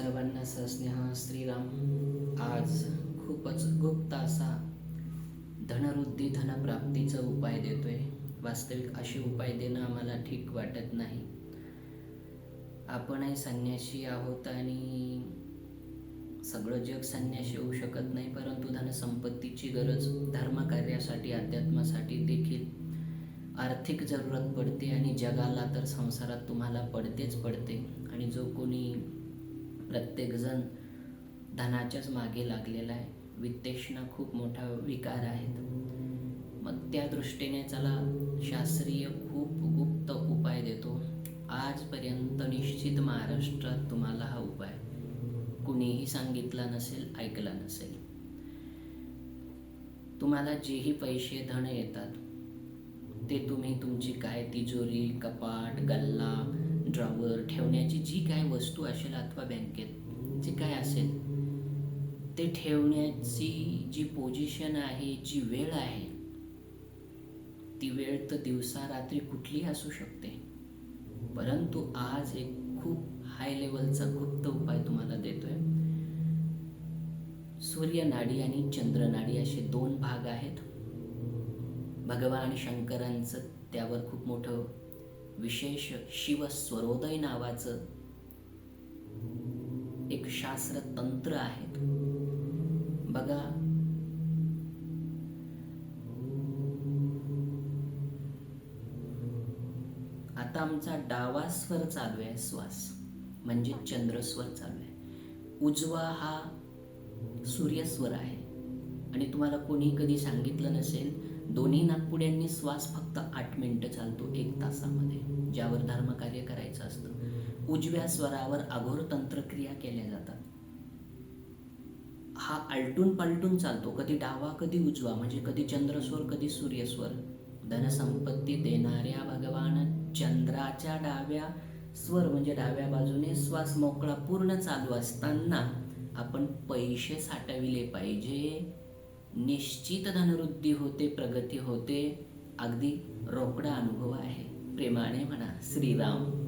सर्वांना सस्नेह श्रीराम. आज खूपच गुप्त असा धनवृद्धी धनप्राप्तीचा उपाय देतोय. वास्तविक असे उपाय देणं आम्हाला ठीक वाटत नाही. आपणही संन्याशी आहोत आणि सगळं जग संन्याशी होऊ शकत नाही परंतु धनसंपत्तीची गरज धर्मकार्यासाठी अध्यात्मासाठी देखील आर्थिक जरूरत पडते आणि जगाला तर संसारात तुम्हाला पडतेच पडते. आणि जो कोणी प्रत्येकजण धनाच्याच मागे लागलेला आहे. वित्तेषणा खूप मोठा विकार आहेत मग त्या दृष्टीने चला शास्त्रीय खूप गुप्त उपाय देतो. आजपर्यंत निश्चित महाराष्ट्रात तुम्हाला हा उपाय कुणीही सांगितला नसेल ऐकला नसेल. तुम्हाला जेही पैसे धन येतात ते तुम्ही तुमची काय तिजोरी कपाट गल्ला ड्रॉवर ठेवण्याची जी काय वस्तू असेल अथवा बँकेत जे काय असेल ते ठेवण्याची जी पोझिशन आहे जी वेळ आहे ती वेळ तर दिवसा रात्री कुठलीही असू शकते. परंतु आज एक खूप हाय लेवलचा गुप्त उपाय तुम्हाला देतोय. सूर्यनाडी आणि चंद्रनाडी असे दोन भाग आहेत. भगवान शंकरांचं त्यावर खूप मोठं विशेष शिव स्वरोदय नावाचं एक शास्त्र तंत्र आहे. बघा. आता आमचा डावा स्वर चालू आहे श्वास. म्हणजे चंद्रस्वर चालू आहे. उजवा हा सूर्यस्वर आहे. आणि तुम्हाला कोणी कधी सांगितलं नसेल दोन्ही नागपुड्यांनी श्वास फक्त आठ मिनटं चालतो एक तासामध्ये ज्यावर धर्मकार्य करायचं असतं. उजव्या स्वरावर अघोर तंत्रक्रिया केल्या जातात. हा आलटून पालटून चालतो कधी डावा कधी उजवा म्हणजे कधी चंद्रस्वर कधी सूर्यस्वर. धनसंपत्ती देणाऱ्या भगवान चंद्राच्या डाव्या स्वर म्हणजे डाव्या बाजूने श्वास मोकळा पूर्ण चालू असताना आपण पैसे साठविले पाहिजे. निश्चित धनवृद्धी होते प्रगती होते अगदी रोकडा अनुभव आहे. प्रेमाने म्हणा श्रीराम.